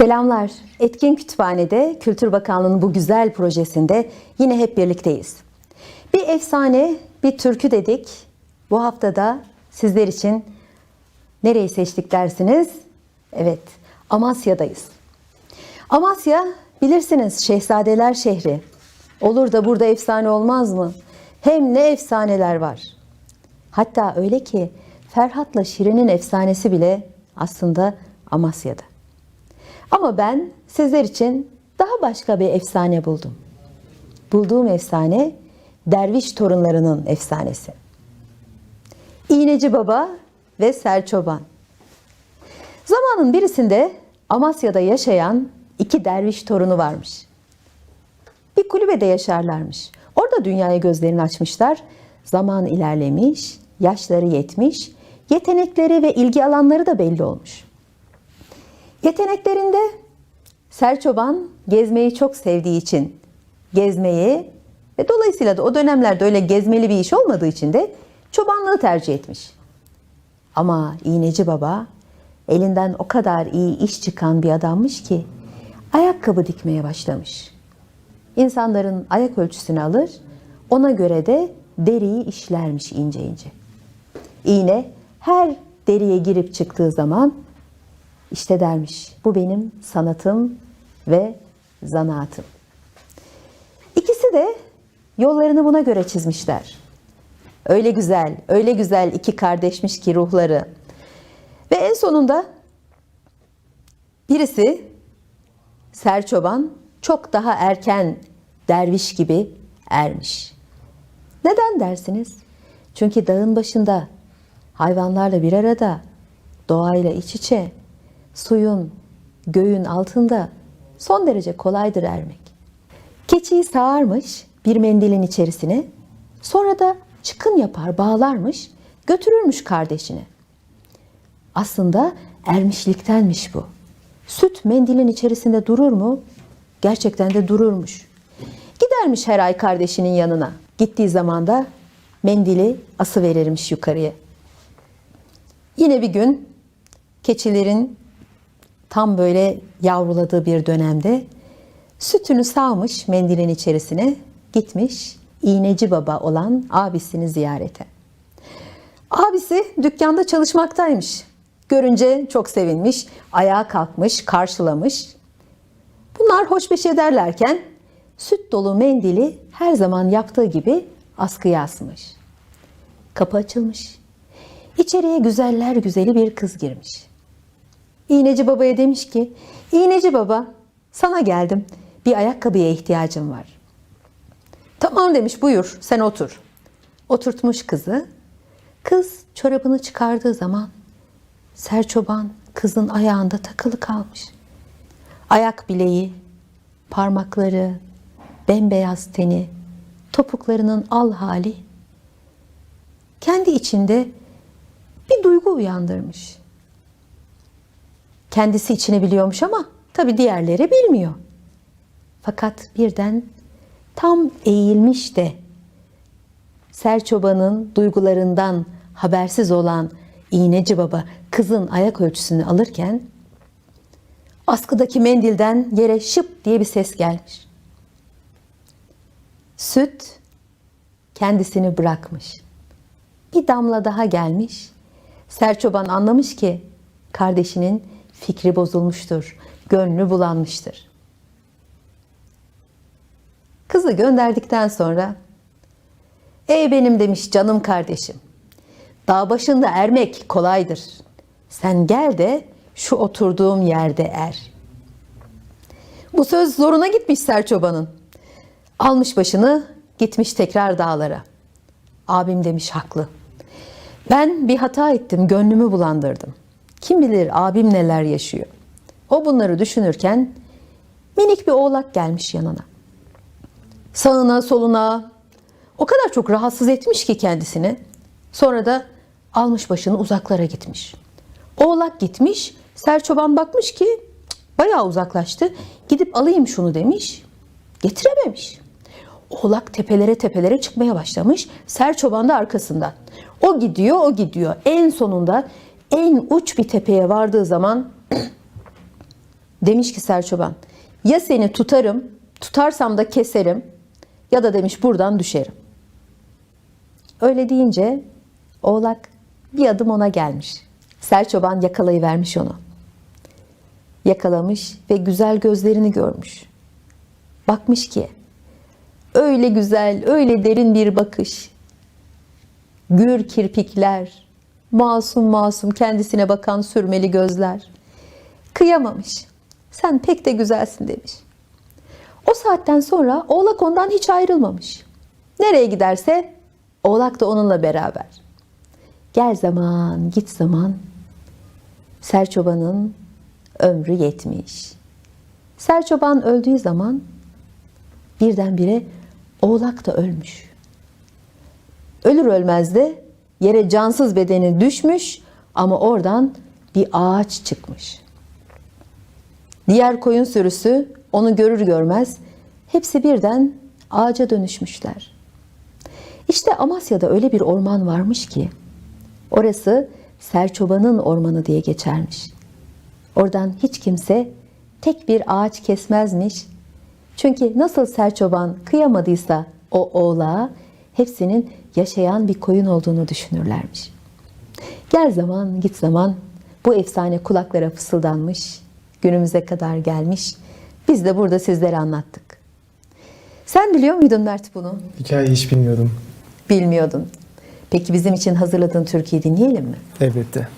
Selamlar. Etkin Kütüphane'de Kültür Bakanlığı'nın bu güzel projesinde yine hep birlikteyiz. Bir efsane, bir türkü dedik. Bu haftada sizler için nereyi seçtik dersiniz? Evet, Amasya'dayız. Amasya bilirsiniz şehzadeler şehri. Olur da burada efsane olmaz mı? Hem ne efsaneler var. Hatta öyle ki Ferhat'la Şirin'in efsanesi bile aslında Amasya'da. Ama ben sizler için daha başka bir efsane buldum. Bulduğum efsane derviş torunlarının efsanesi. İğneci Baba ve Serçoban. Zamanın birisinde Amasya'da yaşayan iki derviş torunu varmış. Bir kulübede yaşarlarmış. Orada dünyaya gözlerini açmışlar. Zaman ilerlemiş, yaşları yetmiş, yetenekleri ve ilgi alanları da belli olmuş. Yeteneklerinde Serçoban gezmeyi çok sevdiği için gezmeyi ve dolayısıyla da o dönemlerde öyle gezmeli bir iş olmadığı için de çobanlığı tercih etmiş. Ama iğneci baba elinden o kadar iyi iş çıkan bir adammış ki ayakkabı dikmeye başlamış. İnsanların ayak ölçüsünü alır, ona göre de deriyi işlermiş ince ince. İğne her deriye girip çıktığı zaman işte dermiş bu benim sanatım ve zanaatım. İkisi de yollarını buna göre çizmişler. Öyle güzel, öyle güzel iki kardeşmiş ki ruhları. Ve en sonunda birisi Serçoban çok daha erken derviş gibi ermiş. Neden dersiniz? Çünkü dağın başında hayvanlarla bir arada, doğayla iç içe, suyun, göğün altında son derece kolaydır ermek. Keçiyi sağarmış bir mendilin içerisine, sonra da çıkın yapar, bağlarmış, götürürmüş kardeşine. Aslında ermişliktenmiş bu. Süt mendilin içerisinde durur mu? Gerçekten de dururmuş. Gidermiş her ay kardeşinin yanına. Gittiği zaman da mendili ası verirmiş yukarıya. Yine bir gün keçilerin tam böyle yavruladığı bir dönemde sütünü sağmış mendilin içerisine gitmiş iğneci baba olan abisini ziyarete. Abisi dükkanda çalışmaktaymış. Görünce çok sevinmiş, ayağa kalkmış, karşılamış. Bunlar hoşbeş ederlerken süt dolu mendili her zaman yaptığı gibi askıya asmış. Kapı açılmış. İçeriye güzeller güzeli bir kız girmiş. İğneci babaya demiş ki, İğneci baba sana geldim. Bir ayakkabıya ihtiyacım var. Tamam demiş buyur sen otur. Oturtmuş kızı. Kız çorabını çıkardığı zaman Serçoban kızın ayağında takılı kalmış. Ayak bileği, parmakları, bembeyaz teni, topuklarının al hali kendi içinde bir duygu uyandırmış. Kendisi içini biliyormuş ama tabii diğerleri bilmiyor. Fakat birden tam eğilmiş de Serçoban'ın duygularından habersiz olan iğneci baba kızın ayak ölçüsünü alırken askıdaki mendilden yere şıp diye bir ses gelmiş. Süt kendisini bırakmış. Bir damla daha gelmiş. Serçoban anlamış ki kardeşinin fikri bozulmuştur, gönlü bulanmıştır. Kızı gönderdikten sonra Ey benim demiş canım kardeşim. Dağ başında ermek kolaydır. Sen gel de şu oturduğum yerde er. Bu söz zoruna gitmiş Serçoban'ın. Almış başını gitmiş tekrar dağlara. Abim demiş haklı. Ben bir hata ettim, gönlümü bulandırdım. Kim bilir abim neler yaşıyor. O bunları düşünürken minik bir oğlak gelmiş yanına. Sağına soluna o kadar çok rahatsız etmiş ki kendisini. Sonra da almış başını uzaklara gitmiş. Oğlak gitmiş, Serçoban bakmış ki bayağı uzaklaştı. Gidip alayım şunu demiş. Getirememiş. Oğlak tepelere tepelere çıkmaya başlamış. Serçoban da arkasında. O gidiyor, o gidiyor. En sonunda en uç bir tepeye vardığı zaman Demiş ki Serçoban, ya seni tutarım, tutarsam da keserim ya da demiş buradan düşerim. Öyle deyince oğlak bir adım ona gelmiş. Serçoban yakalayıvermiş onu. Yakalamış ve güzel gözlerini görmüş. Bakmış ki öyle güzel, öyle derin bir bakış. Gür kirpikler, masum masum kendisine bakan sürmeli gözler. Kıyamamış. Sen pek de güzelsin demiş. O saatten sonra oğlak ondan hiç ayrılmamış. Nereye giderse oğlak da onunla beraber. Gel zaman, git zaman. Serçoban'ın ömrü yetmiş. Serçoban öldüğü zaman birdenbire oğlak da ölmüş. Ölür ölmez de yere cansız bedeni düşmüş ama oradan bir ağaç çıkmış. Diğer koyun sürüsü onu görür görmez hepsi birden ağaca dönüşmüşler. İşte Amasya'da öyle bir orman varmış ki orası Serçoban'ın ormanı diye geçermiş. Oradan hiç kimse tek bir ağaç kesmezmiş. Çünkü nasıl Serçoban kıyamadıysa o oğlağa hepsinin yaşayan bir koyun olduğunu düşünürlermiş. Gel zaman git zaman bu efsane kulaklara fısıldanmış, günümüze kadar gelmiş. Biz de burada sizlere anlattık. Sen biliyor muydun Mert bunu? Hikayeyi hiç bilmiyordum. Bilmiyordun. Peki bizim için hazırladığın türküyü dinleyelim mi? Elbette.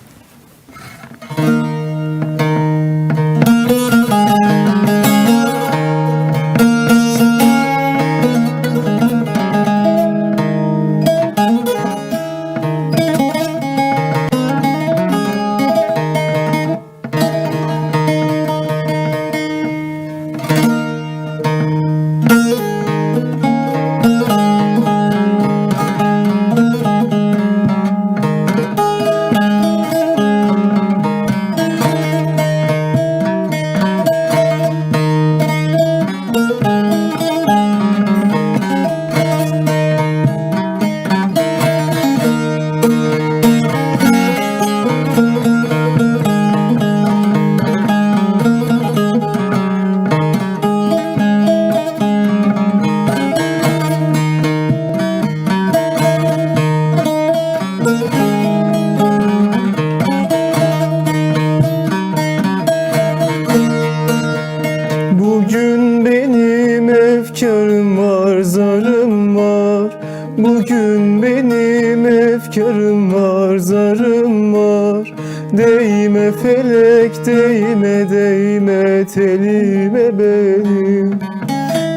Değme, değme telime benim.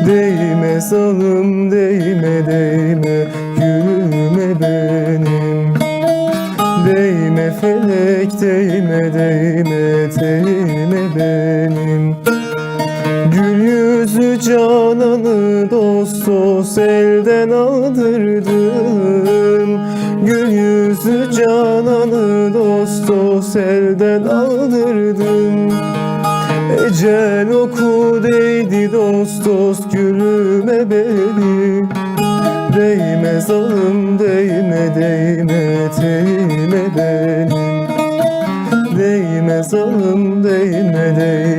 Değme zalım, değme, değme gülüme benim. Değme felek, değme, değme telime benim. Gül yüzü cananı dost dost elden aldırdım Gül yüzü cananı dost dost elden aldırdım Ecel oku değdi dost dost gülüme benim Değme zalım değme değme telime benim Değme zalım değme değme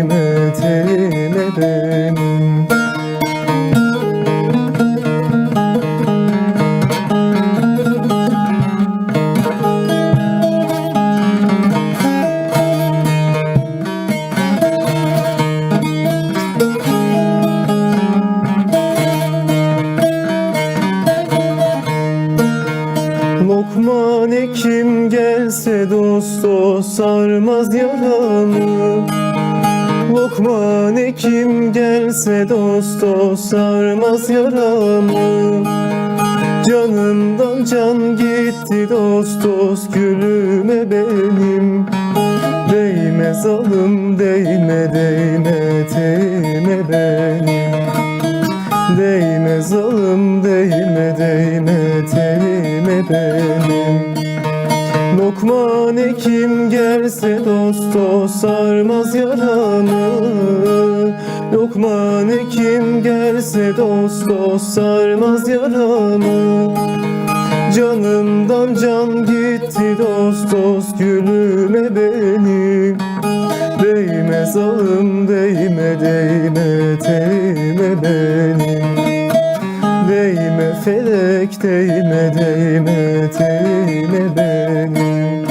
Lokman kim gelse dost dost sarmaz yaramı. Canımdan can gitti dost dost gülüme benim. Değme zalım değme değme teyme benim. Değme zalım değme değme telime benim Lokman kim gelse dost dost sarmaz yaramı Lokman kim gelse dost dost sarmaz yaramı Canımdan can gitti dost dost gülüme benim Değme zalim değme değme değme benim Değme felek değme değme değme benim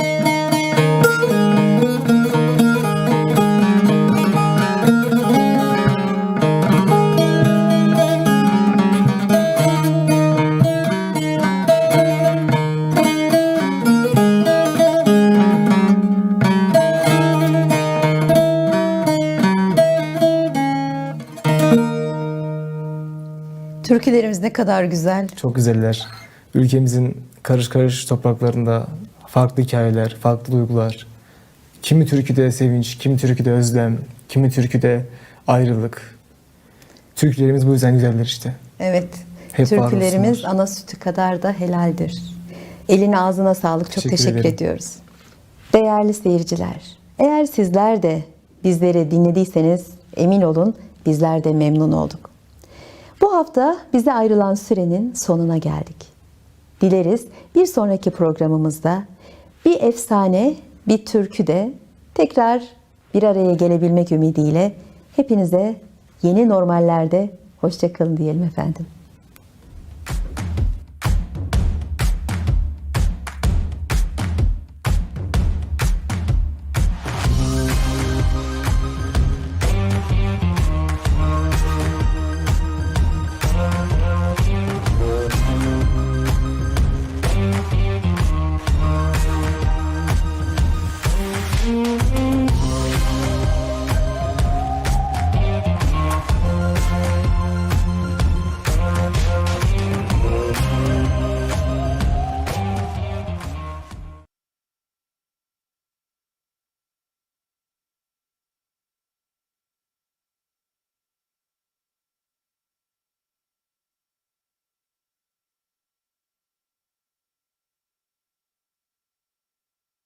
Türkülerimiz ne kadar güzel. Çok güzeller. Ülkemizin karış karış topraklarında farklı hikayeler, farklı duygular. Kimi türküde sevinç, kimi türküde özlem, kimi türküde ayrılık. Türkülerimiz bu yüzden güzeller işte. Evet. Hep Türkülerimiz ana sütü kadar da helaldir. Eline ağzına sağlık. Çok Teşekkür teşekkür ederim. ediyoruz. Değerli seyirciler, eğer sizler de bizleri dinlediyseniz emin olun bizler de memnun olduk. Bu hafta bize ayrılan sürenin sonuna geldik. Dileriz bir sonraki programımızda bir efsane, bir türkü de tekrar bir araya gelebilmek ümidiyle hepinize yeni normallerde hoşçakalın diyelim efendim.